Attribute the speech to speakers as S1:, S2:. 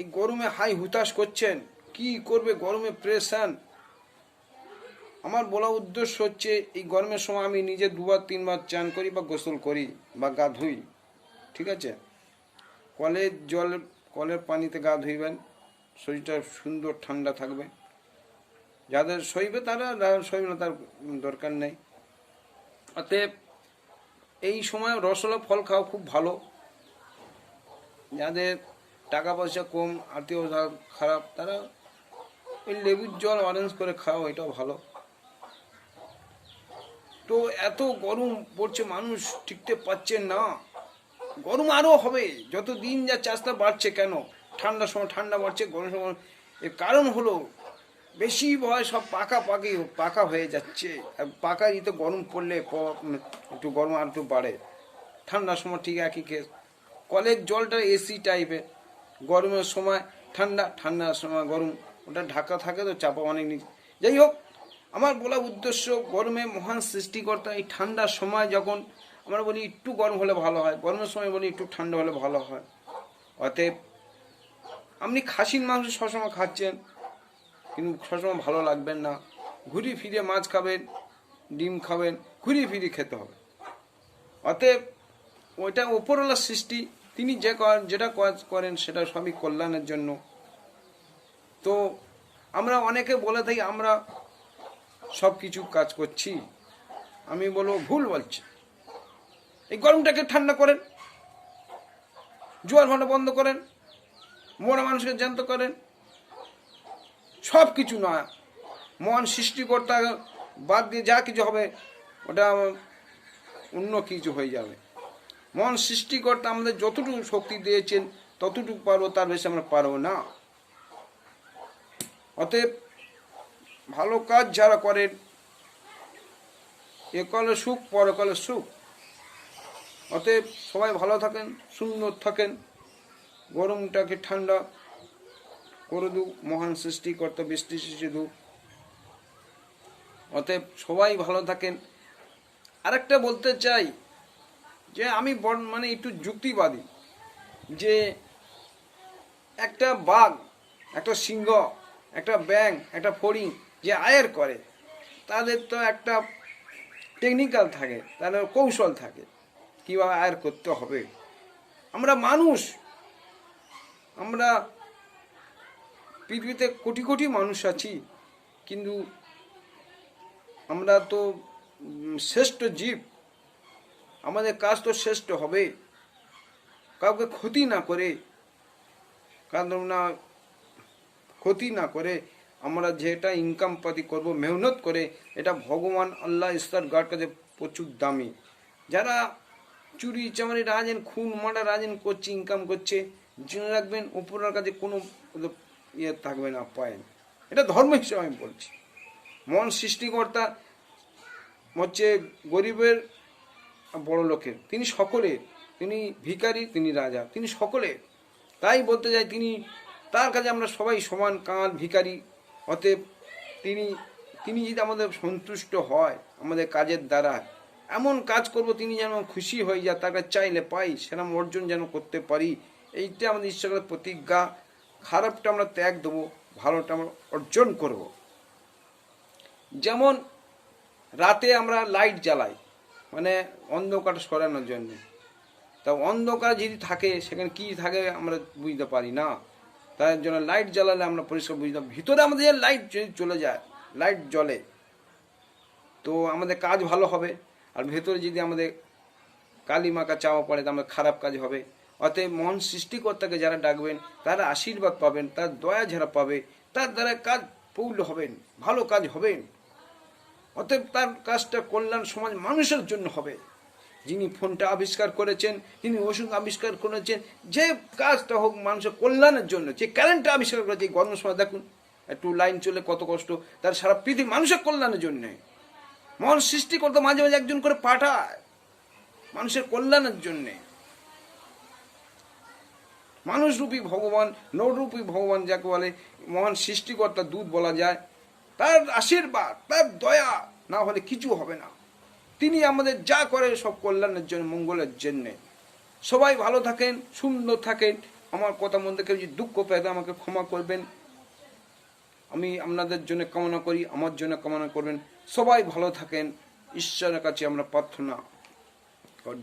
S1: এই গরমে হাই হুতাশ করছেন। কি করবে গরমে প্রেশান আমার বলা উদ্দেশ্য হচ্ছে, এই গরমের সময় আমি নিজে দুবার, তিনবার চান করি বা গোসল করি বা গা ধুই। ঠিক আছে? কলের জল, কলের পানিতে গা ধুইবেন, শরীরটা সুন্দর, ঠান্ডা থাকবে। যাদের সইবে তারা সইবে না তার দরকার নেই। অতএব এই সময় রসলা ফল খাওয়া খুব ভালো। যাদের টাকা পয়সা কম, আত্মীয় খারাপ, তারা ওই লেবুর জল অরেঞ্জ করে খাও এটাও ভালো। তো এত গরম পড়ছে, মানুষ টিকতে পারছেন না। গরম আরও হবে যত দিন যা চাষটা বাড়ছে কেন? ঠান্ডার সময় ঠান্ডা বাড়ছে গরম সময় এর কারণ হলো বেশি ভয় সব পাকা পাকি, পাকা হয়ে যাচ্ছে। আর পাকা ইতে গরম পড়লে একটু গরম আর একটু বাড়ে। ঠান্ডার সময় ঠিক একই কেস কলের জলটা এসি টাইপের গরমের সময় ঠান্ডা ঠান্ডার সময় গরম, ওটা ঢাকা থাকে তো চাপা অনেক নিচে। যাই হোক, আমার বলা উদ্দেশ্য গরমে মহান সৃষ্টিকর্তা, এই ঠান্ডার সময় যখন আমরা বলি একটু গরম হলে ভালো হয়, গরমের সময় বলি একটু ঠান্ডা হলে ভালো হয়। অতএব আপনি খাসির মাংস সবসময় খাচ্ছেন, কিন্তু সবসময় ভালো লাগবেন না। ঘুরি ফিরে মাছ খাবেন, ডিম খাবেন, ঘুরিয়ে ফিরে খেতে হবে। অতএব ওইটা ওপরওয়ালা সৃষ্টি তিনি যে যেটা কাজ করেন সেটা সবই কল্যাণের জন্য। তো আমরা অনেকে বলে থাকি, আমরা সব কিছু কাজ করছি। আমি বলব, ভুল বলছি এই গরমটাকে ঠান্ডা করেন। জোয়ার ভাটা বন্ধ করেন। মরা মানুষকে জ্যান্ত করেন। সব কিছু নয় মন সৃষ্টিকর্তা বাদ দিয়ে যা কিছু হবে, ওটা অন্য কিছু হয়ে যাবে। মহান সৃষ্টিকর্তা আমাদের যতটুকু শক্তি দিয়েছেন, ততটুকু পারব, তার বেশি আমরা পারব না। অতএব ভালো কাজ যারা করেন একলে সুখ পরকালে সুখ। অতএব সবাই ভালো থাকেন, সুন্দর থাকেন, গরমটাকে ঠান্ডা করে দু মহান সৃষ্টিকর্তা বৃষ্টি সৃষ্টি দু অতএব সবাই ভালো থাকেন। আরেকটা বলতে চাই যে আমি মানে একটু যুক্তিবাদী। যে একটা বাঘ, একটা সিংহ, একটা ব্যাং একটা ফড়িং যে আয়ের করে, তাদের তো একটা টেকনিক্যাল থাকে, তাদের কৌশল থাকে, কীভাবে আয়ের করতে হবে। আমরা মানুষ, আমরা পৃথিবীতে কোটি কোটি মানুষ আছি, কিন্তু আমরা তো শ্রেষ্ঠ জীব। আমাদের কাজ তো শ্রেষ্ঠ হবে। কাউকে ক্ষতি না করে, কারণ না ক্ষতি না করে আমরা যেটা ইনকাম পাতি করব, মেহনত করে, এটা ভগবান আল্লাহ ইস্তার গার কাছে প্রচুর দামি। যারা চুরি, চামারি, রাজেন, খুন মারা রাজেন করছে ইনকাম করছে, জেনে রাখবেন উপরের কাছে কোনো ইয়ে থাকবে না পয়েন্ট এটা ধর্ম হিসেবে আমি বলছি। মন সৃষ্টিকর্তা হচ্ছে গরিবের বড় লোকের। তিনি সকলে, তিনি ভিখারি, তিনি রাজা, তিনি সকলে। তাই বলতে যাই তিনি, তার কাছে আমরা সবাই সমান কাঁধ ভিখারি। অতএব তিনি তিনি যদি আমাদের সন্তুষ্ট হয়, আমাদের কাজের দ্বারা, এমন কাজ করব তিনি যেন খুশি হয়ে যায়, তাকে চাইলে পাই সেরকম অর্জন যেন করতে পারি। এইটা আমাদের ঈশ্বরের প্রতিজ্ঞা। খারাপটা আমরা ত্যাগ দেবো, ভালোটা আমরা অর্জন করব। যেমন রাতে আমরা লাইট জ্বালাই মানে অন্ধকার সরানোর জন্য। তা অন্ধকার যদি থাকে, সেখানে কি থাকে আমরা বুঝতে পারি না। তার জন্য লাইট জ্বালালে আমরা পরিষ্কার বুঝতে ভিতরে আমাদের যে লাইট যদি চলে যায় লাইট জ্বলে, তো আমাদের কাজ ভালো হবে। আর ভেতরে যদি আমাদের কালী মাকা চাওয়া পড়ে তো আমাদের খারাপ কাজ হবে। অতএব মহান সৃষ্টিকর্তাকে যারা ডাকবেন, তারা আশীর্বাদ পাবেন, তার দয়া যারা পাবে, তার দ্বারা কাজ পৌল হবেন, ভালো কাজ হবেন। অতএব তার কাজটা কল্যাণ সমাজ মানুষের জন্য হবে। যিনি ফোনটা আবিষ্কার করেছেন, যিনি ওষুধ আবিষ্কার করেছেন, যে কাজটা হোক মানুষের কল্যাণের জন্য, যে কারেন্টটা আবিষ্কার করেছে, এই গরমের সময় দেখুন একটু লাইন চলে কত কষ্ট, তার সারা পৃথিবী মানুষের কল্যাণের জন্য। মন সৃষ্টি করতে মাঝে মাঝে একজন করে পাঠায়, মানুষের কল্যাণের জন্যে। মানুষরূপী ভগবান, নররূপী ভগবান যাকে বলে, মহান সৃষ্টিকর্তা দূত বলা যায়, তার আশীর্বাদ, তার দয়া না হলে কিছু হবে না। তিনি আমাদের যা করেন সব কল্যাণের জন্য, মঙ্গলের জন্যে। সবাই ভালো থাকেন, সুন্দর থাকেন। আমার কথা মন থেকে যদি দুঃখ পেয়ে আমাকে ক্ষমা করবেন। আমি আপনাদের জন্য কামনা করি, আমার জন্য কামনা করবেন। সবাই ভালো থাকেন। ঈশ্বরের কাছে আমরা প্রার্থনা। গড